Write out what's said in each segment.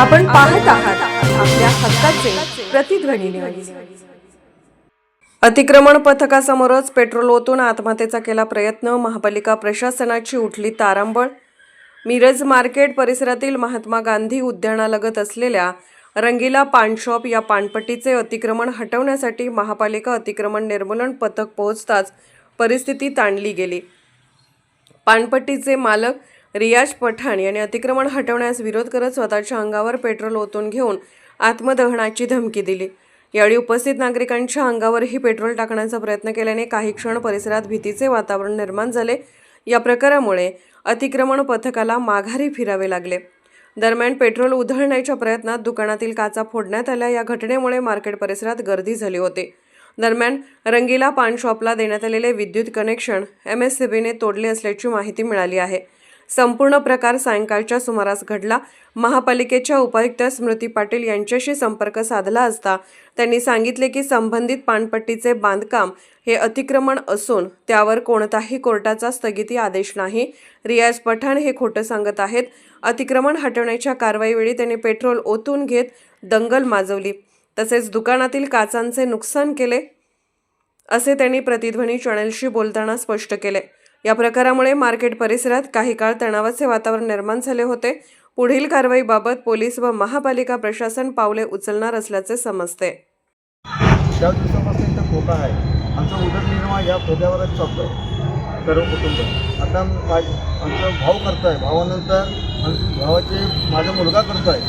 आपण पाहत आहात आपल्या हक्काचे प्रतिध्वनी न्यूज अतिक्रमण पथकासमोरच पेट्रोल ओतून आत्महत्येचा केला प्रयत्न महापालिका प्रशासनाची उठली तारांबळ. मिरज मार्केट परिसरातील महात्मा गांधी उद्यानालगत असलेल्या रंगीला पानशॉप या पानपट्टीचे अतिक्रमण हटवण्यासाठी महापालिका अतिक्रमण निर्मूलन पथक पोहोचताच परिस्थिती ताणली गेली. पानपट्टीचे मालक रियाज पठाण यांनी अतिक्रमण हटवण्यास विरोध करत स्वतःच्या अंगावर पेट्रोल ओतून घेऊन आत्मदहनाची धमकी दिली. यावेळी उपस्थित नागरिकांच्या अंगावरही पेट्रोल टाकण्याचा प्रयत्न केल्याने काही क्षण परिसरात भीतीचे वातावरण निर्माण झाले. या प्रकारामुळे अतिक्रमण पथकाला माघारी फिरावे लागले. दरम्यान पेट्रोल उधळण्याच्या प्रयत्नात दुकानातील काचा फोडण्यात आल्या. या घटनेमुळे मार्केट परिसरात गर्दी झाली होती. दरम्यान रंगीला पान शॉपला देण्यात आलेले विद्युत कनेक्शन एम एस सी बीने तोडले असल्याची माहिती मिळाली आहे. संपूर्ण प्रकार सायंकाळच्या सुमारास घडला. महापालिकेच्या उपायुक्त स्मृती पाटील यांच्याशी संपर्क साधला असता त्यांनी सांगितले की संबंधित पानपट्टीचे बांधकाम हे अतिक्रमण असून त्यावर कोणताही कोर्टाचा स्थगिती आदेश नाही. रियाज पठाण हे खोटं सांगत आहेत. अतिक्रमण हटवण्याच्या कारवाईवेळी त्यांनी पेट्रोल ओतून घेत दंगल माजवली. तसेच दुकानातील काचांचे नुकसान केले असे त्यांनी प्रतिध्वनी चॅनलशी बोलताना स्पष्ट केले. या प्रकारामुळे मार्केट परिसरात काही काळ तणावाचे वातावरण निर्माण झाले होते. पुढील कारवाईबाबत पोलीस व महापालिका प्रशासन पावले उचलणार असल्याचे समजते. ज्या दिवसापासून इथं खोका आहे आमचा उदरनिर्वाह या चालतो आहे सर्व कुटुंब. आता मा- आमचा भाऊ करतो आहे भावानंतर भावाचे माझा मुलगा करतो आहे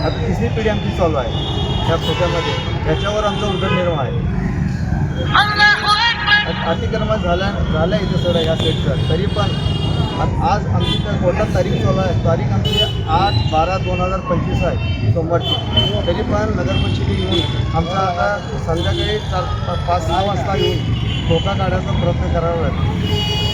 आता तिसरी पिढी आमची चालू आहे. त्या खोक्यामध्ये. त्याच्यावर आमचा उदरनिर्वाह आहे. अतिक्रमण झाल्या झालं इथं सगळं या सेटचं तरी पण आज आमची तर कोर्टात तारीख चालू आहे. तारीख आमची आठ बारा दोन हजार पंचवीस आहे सोमवारची. तरी पण नगरपरिषदे येऊन आमचा आता संध्याकाळी चार पाच सहा वाजता येऊन धोका काढायचा प्रयत्न करावा लागेल.